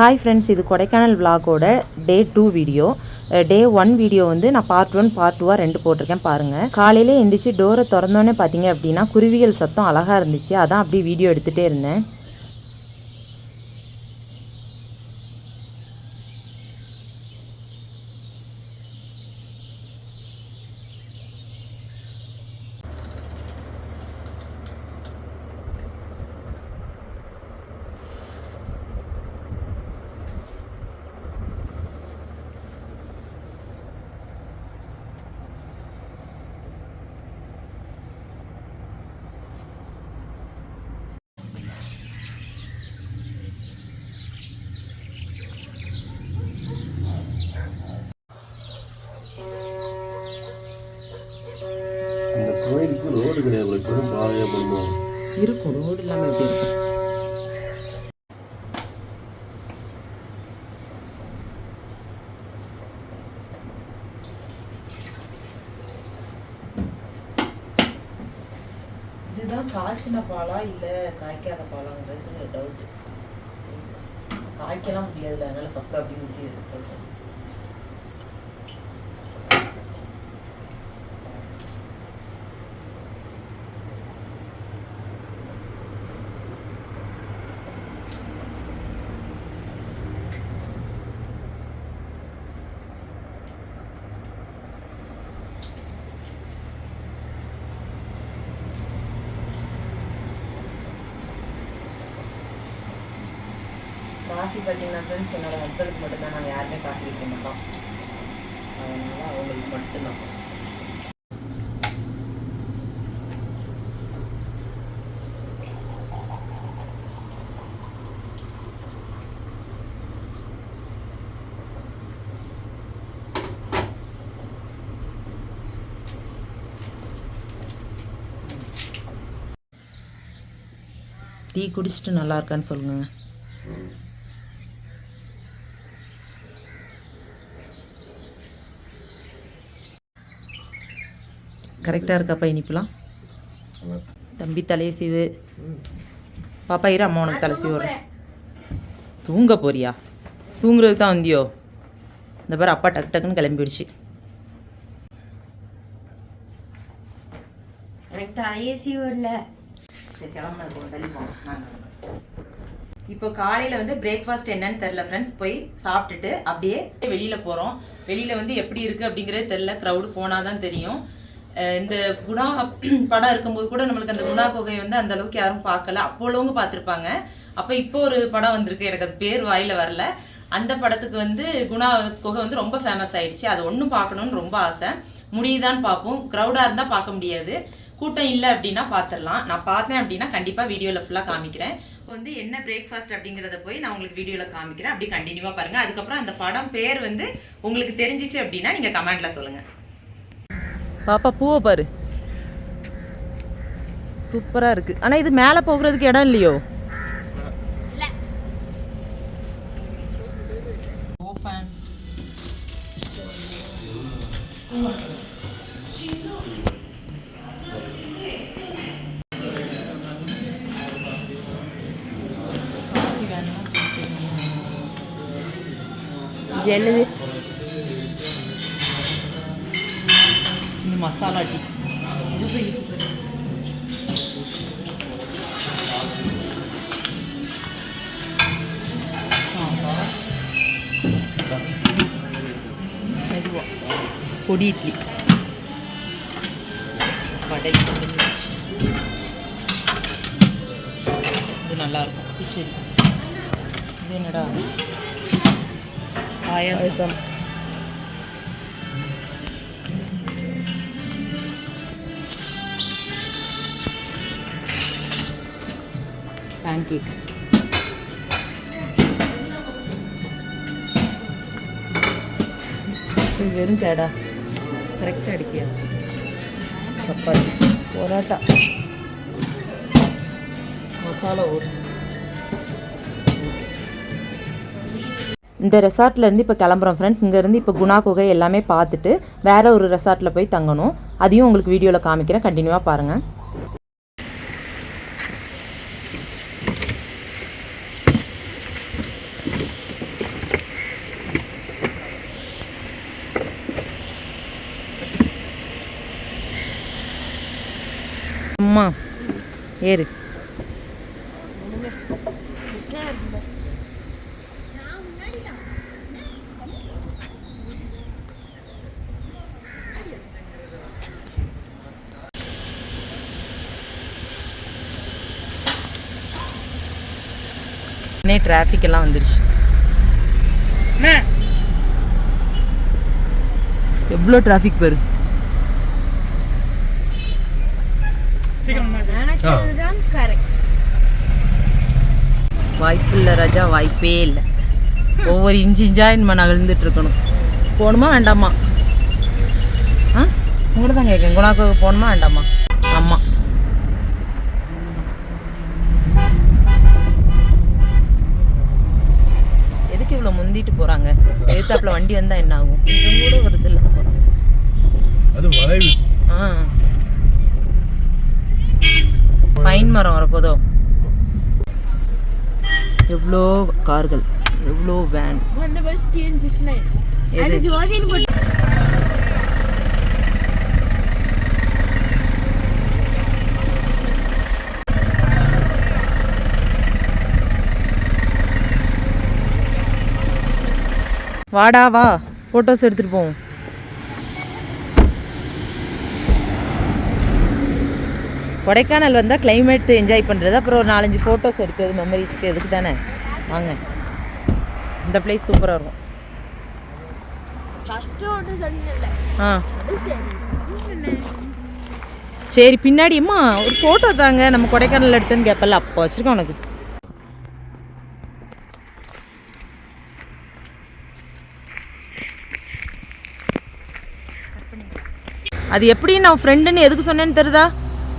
Hi friends இது Kodaikanal விலாகோட day two video day one video வந்து நான் பார்ட் ஒன் பார்ட் டூவாக ரெண்டு போட்டிருக்கேன் பாருங்கள் காலையிலே எழுந்திரிச்சி டோரை திறந்தோன்னே பார்த்தீங்க அப்படின்னா குருவிகள் சத்தம் அழகாக இருந்துச்சு. அதான் அப்படியே வீடியோ எடுத்துகிட்டே இருந்தேன் இந்த கோயிலுக்கு ரோடு கிடையாது பெரும் பாதையாக பண்ணுவாங்க இருக்கும். ரோடு இல்லாமல் எப்படி இருக்கும்? இதுதான் காய்ச்சின பாலா இல்லை காய்க்காத பாலாங்கிறது டவுட்டு காய்க்கலாம் முடியாதுல்ல அதனால தப்பு அப்படி ஊற்றி காஃபி பார்த்தீங்கன்னா ஃப்ரெண்ட்ஸ் என்னோடய ஹஸ்பண்டுக்கு மட்டும்தான் நாங்கள் யாருமே காஃபி வைக்க மாட்டோம். அதனால் அவங்களுக்கு மட்டும்தான். டீ குடிச்சிட்டு நல்லா இருக்கான்னு சொல்லுங்க. கரெக்டாக இருக்காப்பா இனிப்புலாம்? தம்பி தலையை சீவு. பாப்பா இரு அம்மா உனக்கு தலை சீவுறேன். தூங்க போறியா? தூங்குறதுக்கு தான் வந்தியோ? இந்த பாரு அப்பா டக்கு டக்குன்னு கிளம்பிடுச்சு. இப்போ காலையில் வந்து பிரேக்ஃபாஸ்ட் என்னன்னு தெரில ஃப்ரெண்ட்ஸ் போய் சாப்பிட்டுட்டு அப்படியே வெளியில் போகிறோம் வெளியில் வந்து எப்படி இருக்குது அப்படிங்கிறது தெரில க்ரௌடு போனால் தான் தெரியும். இந்த குணா படம் இருக்கும்போது கூட நம்மளுக்கு அந்த குணா குகை வந்து அந்த அளவுக்கு யாரும் பார்க்கல. அப்போ உள்ளவங்க பார்த்துருப்பாங்க. அப்போ இப்போ ஒரு படம் வந்திருக்கு. எனக்கு அது பேர் வாயில வரல. அந்த படத்துக்கு வந்து குணா குகை வந்து ரொம்ப ஃபேமஸ் ஆயிடுச்சு. அது ஒன்றும் பார்க்கணும்னு ரொம்ப ஆசை. முடியுதான்னு பார்ப்போம். க்ரௌடாக இருந்தால் பார்க்க முடியாது. கூட்டம் இல்லை அப்படின்னா பார்த்துடலாம். நான் பார்த்தேன் அப்படின்னா கண்டிப்பாக வீடியோவில் ஃபுல்லாக காமிக்கிறேன். இப்போ வந்து என்ன பிரேக்ஃபாஸ்ட் அப்படிங்கிறத போய் நான் உங்களுக்கு வீடியோவில் காமிக்கிறேன். அப்படி கண்டினியூவாக பாருங்கள் அதுக்கப்புறம் அந்த படம் பேர் வந்து உங்களுக்கு தெரிஞ்சிச்சு அப்படின்னா நீங்கள் கமெண்ட்டில் சொல்லுங்கள் பாப்பா பூவை பாரு. சூப்பராக இருக்கு. ஆனால் இது மேலே போகிறதுக்கு இடம் இல்லையோ? பொடி இட்லி. வடை இது நல்லா இருக்கும் கிச்சடி இது என்னடா? பாயாசம். பேன்கேக் இது வெறும் தேடா. கரெக்டாக அடிக்கியா? சப்பாத்தி. பொரோட்டா. மசாலா ஓட்ஸ். இந்த ரெசார்ட்லேருந்து இப்போ கிளம்புறோம் ஃப்ரெண்ட்ஸ் இங்கேருந்து இப்போ குணா குகை எல்லாமே பார்த்துட்டு வேற ஒரு ரெசார்ட்டில் போய் தங்கணும். அதையும் உங்களுக்கு வீடியோவில் காமிக்கிறேன். கண்டினியூவாக பாருங்கள் போகலாமா ஏறு. உடனே டிராஃபிக் எல்லாம் வந்துருச்சு. எவ்வளோ டிராஃபிக் பாரு. நினைச்சதுதான் கரெக்ட் வாய்ப்பு இல்லை ராஜா வாய்ப்பே இல்லை. ஒவ்வொரு இன்ச்சு இன்ச்சா நம்ம நகழ்ந்துட்டு இருக்கணும் போகணுமா வேண்டாமா? ஆ? உங்கள்கிட்ட தான் கேட்குறேன் குணாக்கு போகணுமா வேண்டாமா? ஆமாம் எதுக்கு இவ்வளோ முந்திட்டு போகிறாங்க எதிர்த்தாப்புல வண்டி வந்தால் என்ன ஆகும் கொஞ்சம் கூட வருது இல்லை. அது வளைவு. ஆ. பைன் மரம் வரப்போதோ? எவ்வளோ கார்கள் எவ்வளோ வேன் அந்த சிக்ஸ் நைன் எது? வாடா வா. ஃபோட்டோஸ் எடுத்துகிட்டு போவோம். கொடைக்கானல் வந்தால் climate என்ஜாய் பண்ணுறது அப்புறம் ஒரு நாலஞ்சு ஃபோட்டோஸ் எடுக்கிறது மெமரிஸ்க்கு எதுக்கு தானே? வாங்க. இந்த பிளேஸ் சூப்பராக இருக்கும். ஆ. சரி. பின்னாடி அம்மா ஒரு ஃபோட்டோ தாங்க. நம்ம கொடைக்கானல் எடுத்தேன்னு கேட்பல அப்போ வச்சுருக்கேன் உனக்கு. அது எப்படி நான் ஃப்ரெண்டுன்னு எதுக்கு சொன்னேன்னு தெரியுதா?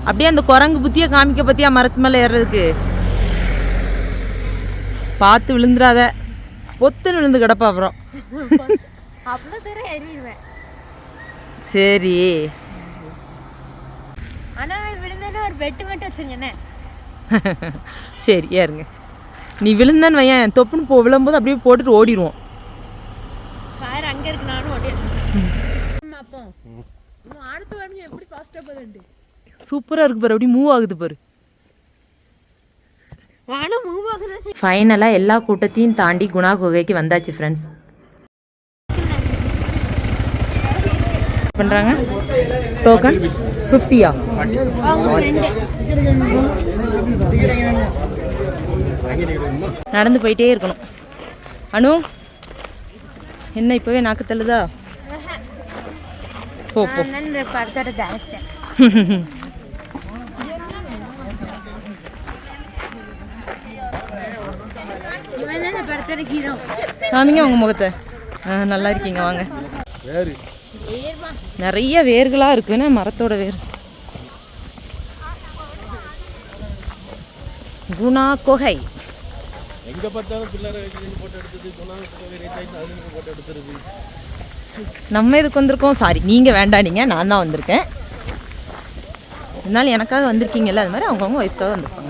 அப்படியே அந்த குரங்கு புத்தியை காமிக்க பத்தியா மரத்து மேலே ஏறுறதுக்கு பார்த்து விழுந்துடாத பொத்துன்னு விழுந்து கிடப்பா அப்புறம். சரி. சரி ஏறுங்க. நீ விழுந்தன்னு வையன் தொப்புன்னு போ விழும்போது அப்படியே போட்டுட்டு ஓடிடுவோம். அங்கே இருக்கு நானும் ஓடி அப்போ. அடுத்த எப்படி ஃபாஸ்ட்டாக போகுதுண்டு சூப்பராக இருக்கு பாரு அப்படியே மூவ் ஆகுது பாரு. ஃபைனலாக எல்லா கூட்டத்தையும் தாண்டி குணா குகைக்கு வந்தாச்சு ஃப்ரெண்ட்ஸ் பண்ணுறாங்க டோக்கன் ஃபிஃப்டியா நடந்து போயிட்டே இருக்கணும். அனு என்ன இப்போவே நாக்கு தள்ளுதா? போ போ. காமிங்க உங்கள் முகத்தை. நல்லா இருக்கீங்க வாங்க. நிறைய வேர்களாக இருக்குன்னு மரத்தோட வேர்? குணா குகை. எங்க பார்த்தாலும் பிள்ளைரை போட்டோ எடுத்தது சொன்னாங்க போட்டோ எடுத்துருது. நம்ம இதுக்கு வந்திருக்கோம். சாரி நீங்கள் வேண்டானீங்க நான் தான் வந்திருக்கேன். இருந்தாலும் எனக்காக வந்திருக்கீங்கல்ல அது மாதிரி அவங்கவுங்க ஒய்ஃப்காக வந்திருப்பாங்க.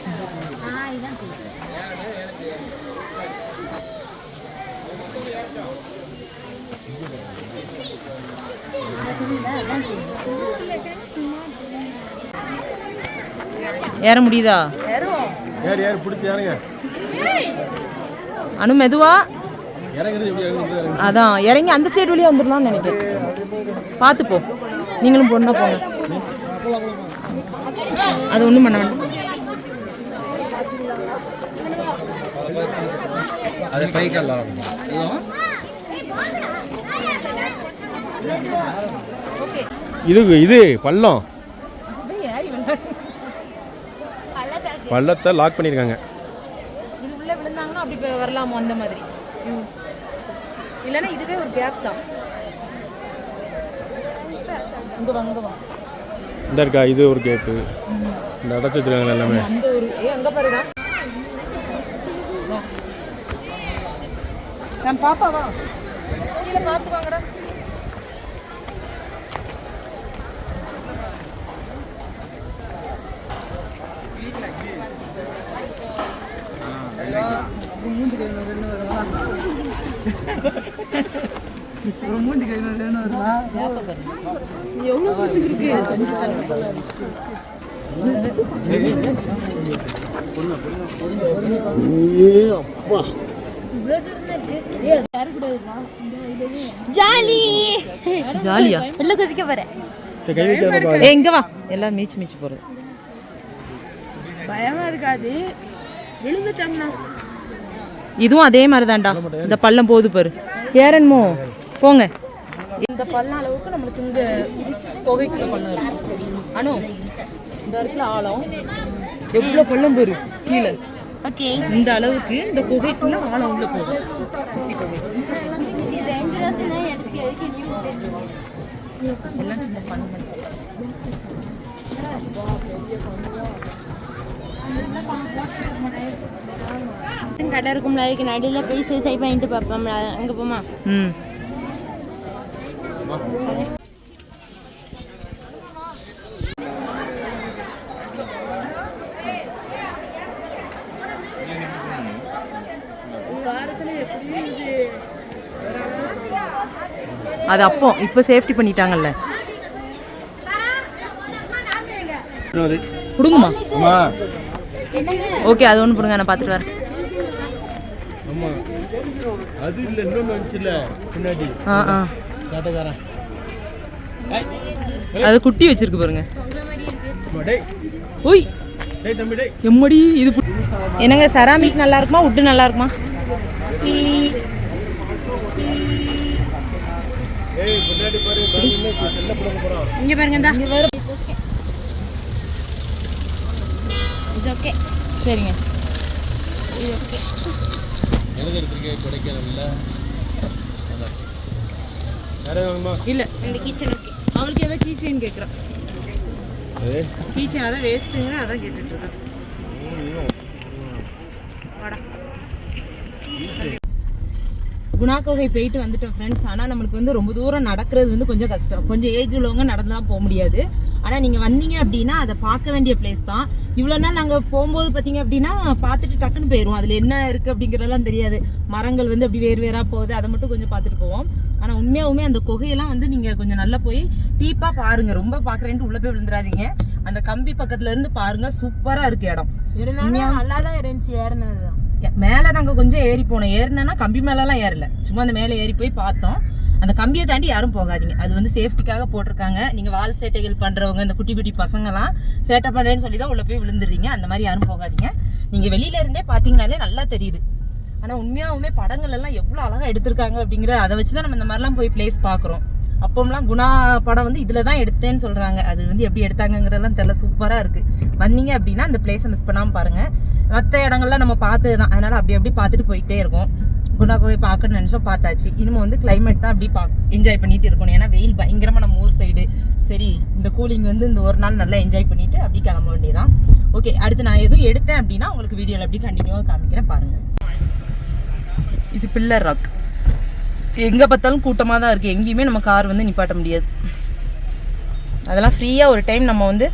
ஏற முடியுதா? யார் யார் பிடிச்சி இறங்க அனு மெதுவா. இறங்குறது எப்படி இறங்குறது அதான் இறங்கி அந்த சைடு வழியாக வந்துடலாம்னு நினைக்கிறேன். பார்த்து போ. நீங்களும் பொண்ணா போங்க. அது ஒன்றும் பண்ண வேண்டாம் அது கைக்கெல்லாம் இது இது பள்ளம். பள்ளத்தை லாக் பண்ணியிருக்காங்க. இது உள்ள விழுந்தாங்கன்னா அப்படி போய் வரலாமா அந்த மாதிரி. இல்லைன்னா இதுவே ஒரு கேப் தான். இங்க வா இங்க வா. இந்த இருக்கா இது ஒரு கேட்டு இந்த அடைச்சி வச்சிருக்காங்க எல்லாமே. அந்த ஒரு ஏ அங்க பாருடா. நான் பாப்பாவா கீழே பார்த்து வாங்கடா. எவ்வளோ பசுக்கு இருக்கு? ஜாலி. ஜாலியா? உள்ள குதிக்க போறேன். சரி, கை வைக்காத பா ஏ இங்க வா? எல்லாம் மீச்சு மீச்சு போறது. பயமா இருக்காது. விழுந்துட்டோம்னா இதுவும் அதே மாதிரி தான்டா இந்த பள்ளம் போகுது பாரு. ஏறணுமோ போங்க. இந்த பள்ளம் அளவுக்கு நம்மளுக்கு இங்க தொகைக்குள்ள பள்ளம் இருக்கு அனு இந்த இடத்துல ஆழம். எவ்வளோ பள்ளம் பாரு கீழே. ஓகே. இந்த அளவுக்கு இந்த குகைக்குள்ள ஆழம் உள்ள போகும் சுத்தி குகை. எல்லாம் பள்ளம் கடை இருக்கும்ல அதுக்கு நடுவில் போய் சூசைட் பண்ணிட்டு பார்ப்போம்ல அங்கே போமா ம் அது அப்போ இப்போ சேஃப்டி பண்ணிட்டாங்கல்ல. கொடுங்கம்மா. அம்மா. ஓகே அது ஒன்று கொடுங்க நான் பார்த்துட்டு வரேன். அம்மா அது இல்லை இன்னொன்று பின்னாடி. ஆ ஆ. காட்டக்காரன். அது குட்டி வச்சிருக்கு பாருங்க. அம்மா, டேய். ஓய். டேய் தம்பி டேய். எம்மடி இது என்னங்க செராமிக் நல்லா இருக்குமா உட்டு நல்லா இருக்குமா? ஏய் பின்னாடி பாரு பாருங்க பாருங்க இந்தா இது ஓகே சரிங்க எனக்கு எடுத்துருக்கேன் கொடைக்கானல்ல இல்லை. இந்த கிச்சன் ஓகே அவளுக்கு ஏதோ கீ செயின் கேட்குறான் அது? கீ செயின் அதான் வேஸ்ட்டுங்க அதான் கேட்டுட்டு இருக்கேன் குணா கோகை போயிட்டு வந்துட்டோம் ஃப்ரெண்ட்ஸ் ஆனால் நம்மளுக்கு வந்து ரொம்ப தூரம் நடக்கிறது வந்து கொஞ்சம் கஷ்டம். கொஞ்சம் ஏஜ் உள்ளவங்க நடந்து தான் போக முடியாது. ஆனால் நீங்கள் வந்தீங்க அப்படின்னா அதை பார்க்க வேண்டிய பிளேஸ் தான். இவ்வளோ நாள் நாங்கள் போகும்போது பார்த்தீங்க அப்படின்னா பார்த்துட்டு டக்குன்னு போயிடுவோம் அதில் என்ன இருக்குது அப்படிங்கிறதெல்லாம் தெரியாது. மரங்கள் வந்து அப்படி வேறு வேறாக போகுது. அதை மட்டும் கொஞ்சம் பார்த்துட்டு போவோம். ஆனால் உண்மையாகவுமே அந்த குகையெல்லாம் வந்து நீங்கள் கொஞ்சம் நல்லா போய் டீப்பாக பாருங்கள் ரொம்ப பார்க்குறேன்ட்டு உள்ளே போய் விழுந்துடாதீங்க. அந்த கம்பி பக்கத்துல இருந்து பாருங்கள் சூப்பராக இருக்கு இடம். இருந்தாலும் நல்லா தான் இருந்துச்சு. ஏறினது மேலே நாங்கள் கொஞ்சம் ஏறி போனோம். ஏறினா கம்பி மேலெல்லாம் ஏறல. சும்மா அந்த மேலே ஏறி போய் பார்த்தோம். அந்த கம்பியை தாண்டி யாரும் போகாதீங்க. அது வந்து சேஃப்டிக்காக போட்டிருக்காங்க. நீங்கள் வால் சேட்டைகள் பண்ணுறவங்க இந்த குட்டி குட்டி பசங்கலாம் சேட்டை பண்ணுறேன்னு சொல்லி தான் உள்ளே போய் விழுந்துடுறீங்க அந்த மாதிரி யாரும் போகாதீங்க. நீங்கள் வெளியில இருந்தே பார்த்தீங்கனாலே நல்லா தெரியுது. ஆனால் உண்மையாகவுமே படங்கள் எல்லாம் எவ்வளோ அழகாக எடுத்திருக்காங்க அப்படிங்கிற அதை வச்சு தான் நம்ம இந்த மாதிரிலாம் போய் பிளேஸ் பார்க்குறோம். அப்போம்லாம் குணா படம் வந்து இதில் தான் எடுத்தேன்னு சொல்கிறாங்க அது வந்து எப்படி எடுத்தாங்கங்கிறதெல்லாம் தெரியல. சூப்பராக இருக்குது வந்தீங்க அப்படின்னா அந்த பிளேஸை மிஸ் பண்ணாமல் பாருங்கள் மற்ற இடங்கள்லாம் நம்ம பார்த்து தான் அதனால் அப்படி அப்படி பார்த்துட்டு போயிட்டே இருக்கோம். குணாகோவை பார்க்கணும்னு நினச்சோம் பார்த்தாச்சு. இனிமேல் வந்து கிளைமேட் தான் அப்படி பா என்ஜாய் பண்ணிட்டு இருக்கணும். ஏன்னா வெயில் பயங்கரமாக நம்ம ஊர் சைடு சரி இந்த கூலிங் வந்து இந்த ஒரு நாள் நல்லா என்ஜாய் பண்ணிட்டு அப்படி கிளம்ப வேண்டியதான் ஓகே அடுத்து நான் எதுவும் எடுத்தேன் அப்படின்னா உங்களுக்கு வீடியோவில் அப்படி கண்டினியூவாக காமிக்கிறேன் பாருங்கள் இது பில்லர் ராக் எங்கே பார்த்தாலும் கூட்டமாக தான் இருக்குது எங்கேயுமே நம்ம கார் வந்து நிப்பாட்ட முடியாது. அதெல்லாம் ஃப்ரீயாக ஒரு டைம் நம்ம வந்து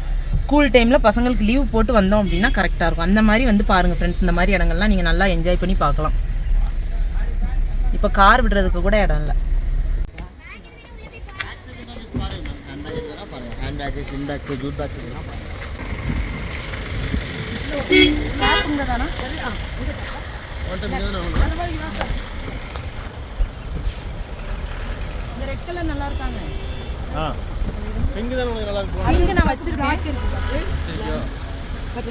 ஸ்கூல் டைமில் பசங்களுக்கு லீவ் போட்டு வந்தோம் அப்படின்னா கரெக்டாக இருக்கும். அந்த மாதிரி வந்து பாருங்கள் ஃப்ரெண்ட்ஸ் இந்த மாதிரி இடங்கள்லாம் நீங்கள் நல்லா என்ஜாய் பண்ணி பார்க்கலாம். இப்போ கார் விடுறதுக்கு கூட இடம் இல்லை. நல்லா இருக்காங்க பிங்க் தான் உனக்கு நல்லா இருக்கும். பிங்க் நான் வச்சிருக்கேன். ஐயோ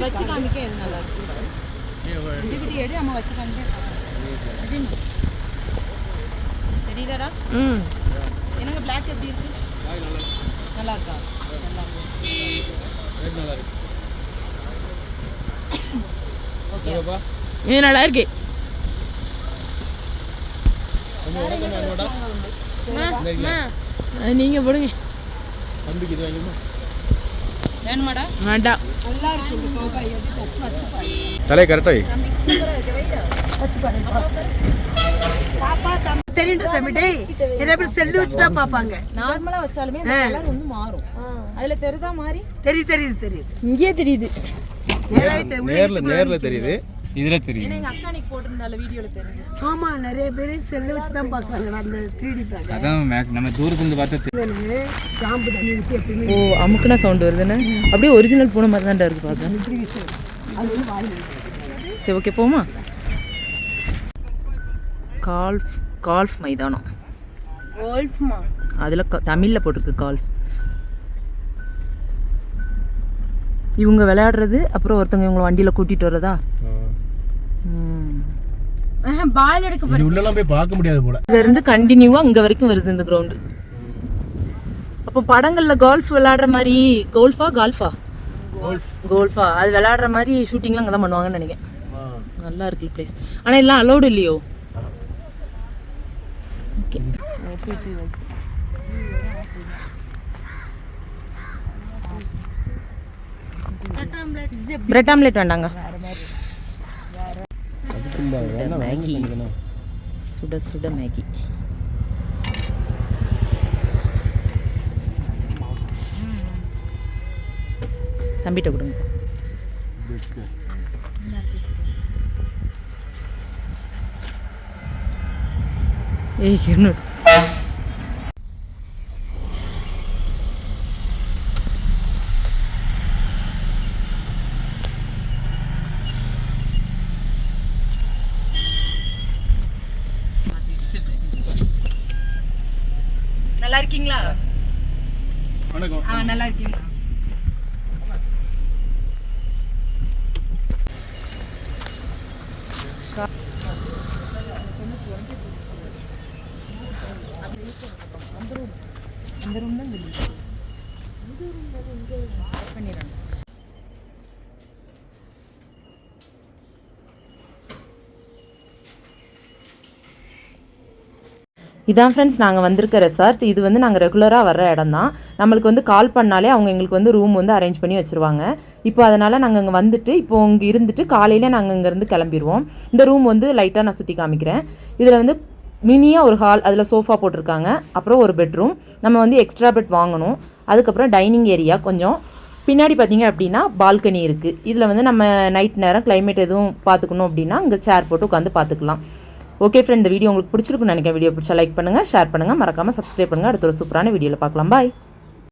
வச்சு காமிக்க நல்லா இருக்கு எடு அம்மா தெரியுதாடா ம். எனக்கு பிளாக் எப்படி இருக்கு? நல்லா இருக்கா நல்லா இருக்கு ரேட் நல்லா இருக்கு ஓகே ஓகேப்பா இது நல்லா இருக்கு நீங்கள் போடுங்க. தம்பிக்கு இது வேணுமாடா? வேண்டாம் தலையை கரெக்டாக தெரியுது தம்பி டேய். நிறைய பேர் செல்லு வச்சு தான் பார்ப்பாங்க. நார்மலா வச்சாலுமே அந்த கலர் வந்து மாறும். அதுல தெரிதா மாறி? தெரியுது தெரியுது தெரியுது. இங்கேயே தெரியுது. தெரியும் நேரில் நேரில் தெரியுது. இதில் தெரியுது. எங்க அக்கா அன்னைக்கு போட்டிருந்தால வீடியோல தெரிஞ்சு. ஆமா நிறைய பேர் செல்லு வச்சு தான் பார்க்குறாங்க அந்த த்ரீ டி பேக் அதான் நம்ம தூரத்துலேருந்து பார்த்தா ஷாம்பு தண்ணி ஊற்றி எப்பயுமே ஓ அமுக்குனா சவுண்ட் வருதுன்னு? அப்படியே ஒரிஜினல் பூனை மாதிரி தான்டா இருக்கு பார்க்க. சரி ஓகே போமா? கால்ஃப் கால்ஃப் மைதானம். அதில் தமிழில் போட்டிருக்கு கால்ஃப். இவங்க விளையாடுறது அப்புறம் ஒருத்தவங்க இவங்களை வண்டியில் கூட்டிகிட்டு வர்றதா? ம். பால் எடுக்க இது உள்ளெல்லாம் போய் பார்க்க முடியாது போல. இருந்து கண்டினியூவாக இங்கே வரைக்கும் வருது இந்த கிரவுண்டு அப்போ படங்களில் கோல்ஃப் விளையாடுற மாதிரி கோல்ஃபா கால்ஃபா கோல்ஃபா அது விளையாடுற மாதிரி ஷூட்டிங்லாம் அங்கே தான் பண்ணுவாங்கன்னு நினைக்கிறேன். நல்லா இருக்குல்ல பிளேஸ் ஆனால் எல்லாம் அலௌடு இல்லையோ? ஓகே. பிரெட் ஆம்லேட் வேண்டாங்க. மேகி சுட சுட மேகி தம்பிகிட்ட கொடுங்க. ஏய் என்ன நல்லா இருக்கீங்களா? வணக்கம். ஆ நல்லா இருக்கீங்களா? இதான் ஃப்ரெண்ட்ஸ் நாங்கள் வந்திருக்க ரெசார்ட் இது வந்து நாங்கள் ரெகுலராக வர்ற இடம் தான் நம்மளுக்கு வந்து கால் பண்ணாலே அவங்க எங்களுக்கு வந்து ரூம் வந்து அரேஞ்ச் பண்ணி வச்சுருவாங்க. இப்போ அதனால் நாங்கள் இங்கே வந்துட்டு இப்போ இங்கே இருந்துட்டு காலையில் நாங்கள் இங்கேருந்து கிளம்பிடுவோம். இந்த ரூம் வந்து லைட்டாக நான் சுற்றி காமிக்கிறேன். இதில் வந்து மினியாக ஒரு ஹால் அதில் சோஃபா போட்டிருக்காங்க. அப்புறம் ஒரு பெட்ரூம் நம்ம வந்து எக்ஸ்ட்ரா பெட் வாங்கணும். அதுக்கப்புறம் டைனிங் ஏரியா கொஞ்சம். பின்னாடி பார்த்தீங்க அப்படின்னா பால்கனி இருக்குது இதில் வந்து நம்ம நைட் நேரம் கிளைமேட் எதுவும் பார்த்துக்கணும் அப்படின்னா இங்கே சேர் போட்டு உட்காந்து பார்த்துக்கலாம். ஓகே ஃப்ரெண்ட் இந்த வீடியோ உங்களுக்கு பிடிச்சிருக்குன்னு நினைக்கிறேன். வீடியோ பிடிச்சா லைக் பண்ணுங்கள் ஷேர் பண்ணுங்கள் மறக்காமல் சப்ஸ்கிரைப் பண்ணுங்கள் அடுத்த ஒரு சூப்பரான வீடியோவில் பார்க்கலாம். பாய்